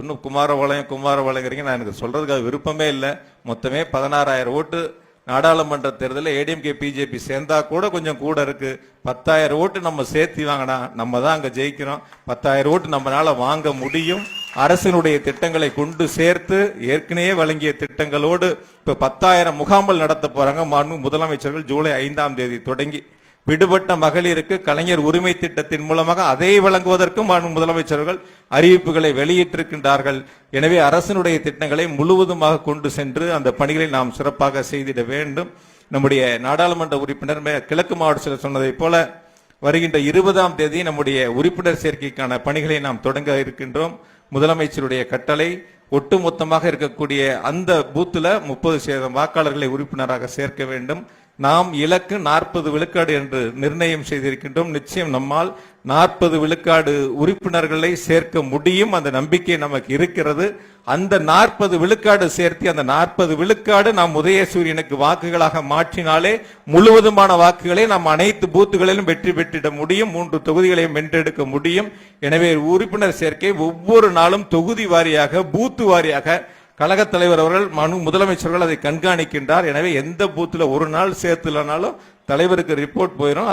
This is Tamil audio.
இன்னும் குமாரபாளையம் குமாரபாளையங்கிறீங்க. நான் எனக்கு சொல்றதுக்காக விருப்பமே இல்லை. மொத்தமே பதினாறாயிரம் ஓட்டு. நாடாளுமன்ற தேர்தலில் ஏடிஎம்கே பிஜேபி சேர்ந்தா கூட கொஞ்சம் கூட இருக்கு. பத்தாயிரம் ஓட்டு நம்ம சேர்த்து வாங்கினா நம்ம தான் அங்கே ஜெயிக்கிறோம். பத்தாயிரம் ஓட்டு நம்மளால வாங்க முடியும். அரசினுடைய திட்டங்களை கொண்டு சேர்த்து ஏற்கனவே வழங்கிய திட்டங்களோடு இப்போ பத்தாயிரம் முகாம்கள் நடத்த போறாங்க. முதலமைச்சர்கள் ஜூலை ஐந்தாம் தேதி தொடங்கி. விடுபட்ட மகளிருக்கு கலைஞர் உரிமை திட்டத்தின் மூலமாக அதை வழங்குவதற்கும் முதலமைச்சர்கள் அறிவிப்புகளை வெளியிட்டிருக்கின்றார்கள். எனவே அரசினுடைய திட்டங்களை முழுவதுமாக கொண்டு சென்று அந்த பணிகளை நாம் சிறப்பாக செய்திட வேண்டும். நம்முடைய நாடாளுமன்ற உறுப்பினர் மே- கிழக்கு மாவட்டத்தில் சொன்னதைப் போல வருகின்ற இருபதாம் தேதி நம்முடைய உறுப்பினர் சேர்க்கைக்கான பணிகளை நாம் தொடங்க இருக்கின்றோம். முதலமைச்சருடைய கட்டளை ஒட்டுமொத்தமாக இருக்கக்கூடிய அந்த பூத்துல முப்பது சதவீதம் வாக்காளர்களை உறுப்பினராக சேர்க்க வேண்டும். நாம் இலக்கு நாற்பது விழுக்காடு என்று நிர்ணயம் செய்திருக்கின்றோம். நிச்சயம் நம்மால் நாற்பது விழுக்காடு உறுப்பினர்களை சேர்க்க முடியும். அந்த நம்பிக்கை நமக்கு இருக்கிறது. அந்த நாற்பது விழுக்காடு சேர்த்து அந்த நாற்பது விழுக்காடு நாம் உதயசூரியனுக்கு வாக்குகளாக மாற்றினாலே முழுவதுமான வாக்குகளை நாம் அனைத்து பூத்துகளிலும் வெற்றி பெற்றிட முடியும். மூன்று தொகுதிகளையும் வென்றெடுக்க முடியும். எனவே உறுப்பினர் சேர்க்கை ஒவ்வொரு நாளும் தொகுதி வாரியாக பூத்து வாரியாக கழகத் தலைவர் அவர்கள் மனு முதலமைச்சர்கள் அதை கண்காணிக்கின்றார். எனவே எந்த பூத்துல ஒரு நாள் சேர்த்துலனாலும் தலைவருக்கு ரிப்போர்ட் போயிடும்